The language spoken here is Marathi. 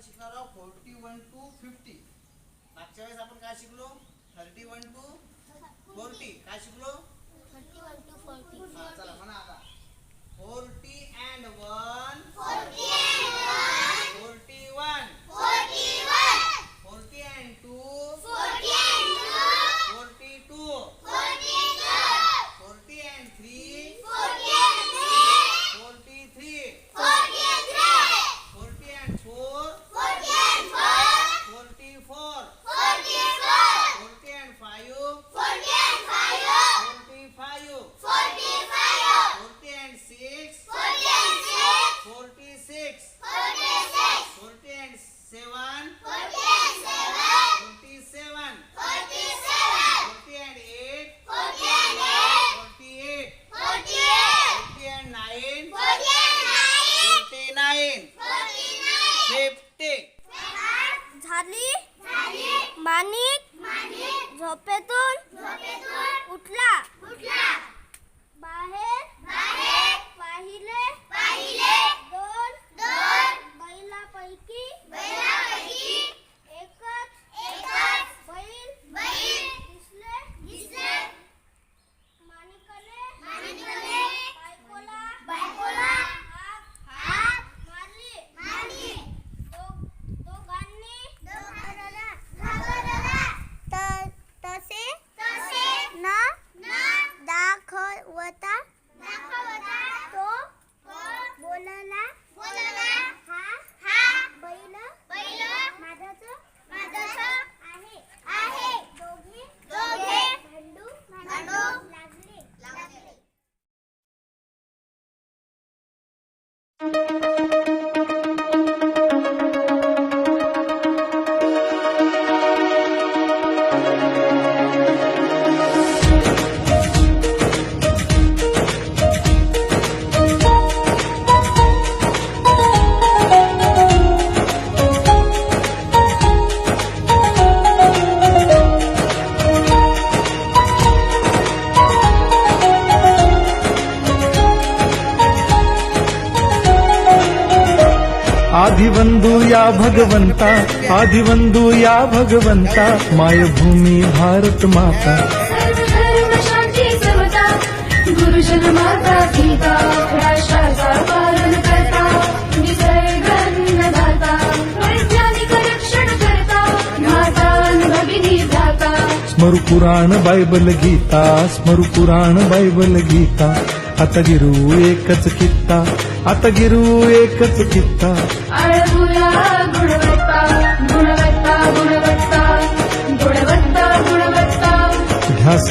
आपण शिकणार आहोत फोर्टी वन टू फिफ्टी. मागच्या वेळेस आपण काय शिकलो? Thirty one two forty. काय शिकलो? हा चला म्हणा आता. Forty and one forty one forty and two forty two forty and three forty three forty and four forty four forty and five forty five forty and six forty six forty and seven forty seven forty and eight forty eight forty and nine forty nine fifty झाली माणिक झोपेतून उठला. बाहेर आदिवंदू या भगवंता आदिवंदू या भगवंता मायभूमी भारत माता. गुरुजन माता पिता राष्ट्राचा पालन करता निसर्गन्नदाता वैज्ञानिक रक्षण करता माता भगिनी भ्राता स्मरु पुराण बायबल गीता स्मरु पुराण बायबल गीता. आता गिरू एकच कित्ता आता गिरू एकच कित्ता. गुणवत्ता ध्यास